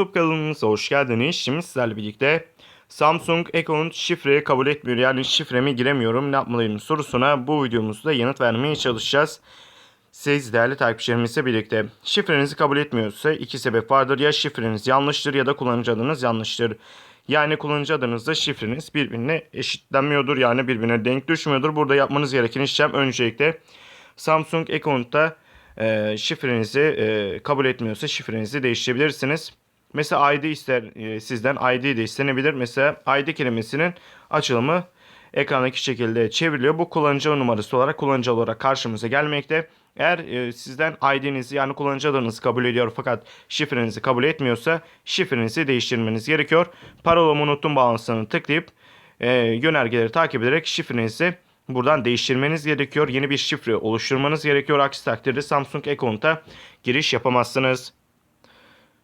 YouTube kanalımıza hoş geldiniz. Şimdi sizlerle birlikte Samsung account şifreyi kabul etmiyor. Yani şifremi giremiyorum ne yapmalıyım sorusuna bu videomuzda yanıt vermeye çalışacağız. Siz değerli takipçilerimizle birlikte şifrenizi kabul etmiyorsa iki sebep vardır. Ya şifreniz yanlıştır ya da kullanıcı adınız yanlıştır. Yani kullanıcı adınızla şifreniz birbirine eşitlenmiyordur. Yani birbirine denk düşmüyordur. Burada yapmanız gereken işlem öncelikle Samsung account'ta e, şifrenizi e, kabul etmiyorsa şifrenizi değiştirebilirsiniz. Mesela ID ister e, sizden ID de istenebilir. Mesela ID kelimesinin açılımı ekrandaki şekilde çevriliyor. Bu kullanıcı numarası olarak kullanıcı olarak karşımıza gelmekte. Eğer e, sizden ID'nizi yani kullanıcı adınızı kabul ediyor fakat şifrenizi kabul etmiyorsa şifrenizi değiştirmeniz gerekiyor. Parolamı unuttum bağlantısını tıklayıp e, yönergeleri takip ederek şifrenizi buradan değiştirmeniz gerekiyor. Yeni bir şifre oluşturmanız gerekiyor. Aksi takdirde Samsung account'a giriş yapamazsınız.